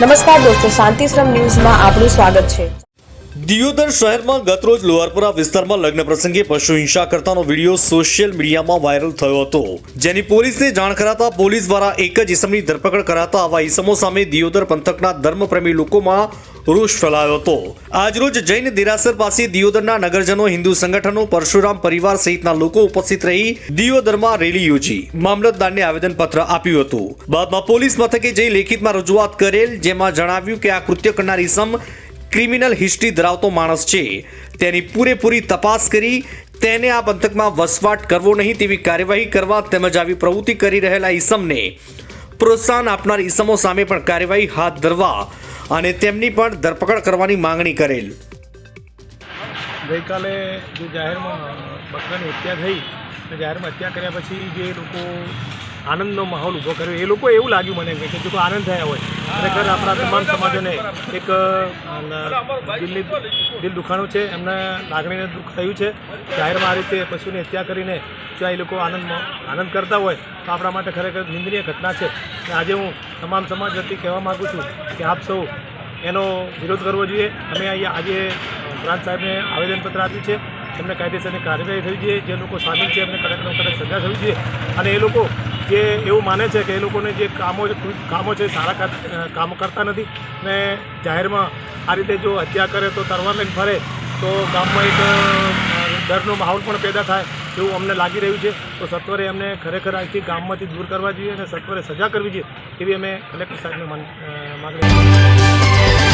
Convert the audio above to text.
નમસ્કાર દોસ્તો, શાંતિશ્રમ ન્યૂઝમાં આપનું સ્વાગત છે. દિયોદર શહેરમાં ગતરોજ લોહારપુરા વિસ્તારમાં લગ્ન પ્રસંગે પશુ હિંસા કરતાનો વીડિયો સોશિયલ મીડિયામાં વાયરલ થયો હતો, જેની પોલીસને જાણ કરાતા પોલીસ દ્વારા એક જ ઇસમની ધરપકડ કરાતા આવા ઇસમો સામે દિયોદર પંથકના ધર્મપ્રેમી લોકોમાં રોષ ફેલાયો હતો. આજરોજ જૈન દેરાસર પાસે દિયોદરના નગરજનો, હિન્દુ સંગઠનો, પરશુરામ પરિવાર સહિતના લોકો ઉપસ્થિત રહી દિયોદરમાં રેલી યોજી. મામલતદારને આવેદનપત્ર આપ્યું હતું. બાદમાં પોલીસ મથકે જઈ લેખિતમાં રજૂઆત કરેલ, જેમાં જણાવ્યું કે આ કૃત્ય કરનાર ઇસમ ક્રિમિનલ હિસ્ટ્રી ધરાવતો માણસ છે. તેની પૂરેપૂરી તપાસ કરી, તેને આ પંથકમાં વસવાટ કરવો નહીં તેવી કાર્યવાહી કરવા તેમજ આવી પ્રવૃત્તિ કરી રહેલા ઈસમને પ્રોત્સાહન આપનાર ઈસમો સામે પણ કાર્યવાહી હાથ ધરવા અને તેમની પણ ધરપકડ કરવાની માંગણી કરેલ. ગઈકાલે જે જાહેરમાં બકરાની હત્યા થઈ, અને જાહેરમાં હત્યા કર્યા પછી જે લોકો આનંદનો માહોલ ઊભો કર્યો, એ લોકો એવું લાગ્યું મને કે જો આનંદ થયા હોય. ખરેખર આપણા તમામ સમાજોને એક દિલની, દિલ દુખાણું છે, એમને લાગણીને દુઃખ થયું છે. જાહેરમાં આ રીતે પશુની હત્યા કરીને જો એ લોકો આનંદમાં આનંદ કરતા હોય, તો આપણા માટે ખરેખર નિંદનીય ઘટના છે. અને આજે હું તમામ સમાજ વતી કહેવા માગું છું કે આપ સૌ એનો વિરોધ કરવો જોઈએ. અમે અહીંયા આજે પ્રાંત સાહેબને આવેદનપત્ર આપ્યું છે. એમને કાયદેસરની કાર્યવાહી થવી જોઈએ. જે લોકો સામેલ છે, એમને કડકનો કડક સજા થવી જોઈએ. અને એ લોકો જે એવું માને છે કે એ લોકોને જે કામો કામો છે, સારા કામો કરતા નથી. ને જાહેરમાં આ રીતે જો હત્યા કરે તો તરવાર લઈને ફરે, તો ગામમાં એક ડરનો માહોલ પણ પેદા થાય. એવું અમને લાગી રહ્યું છે, તો સત્વરે એમને ખરેખર અહીંથી ગામમાંથી દૂર કરવા જોઈએ અને સત્વરે સજા કરવી જોઈએ, એવી અમે કલેક્ટર સાહેબને માગણી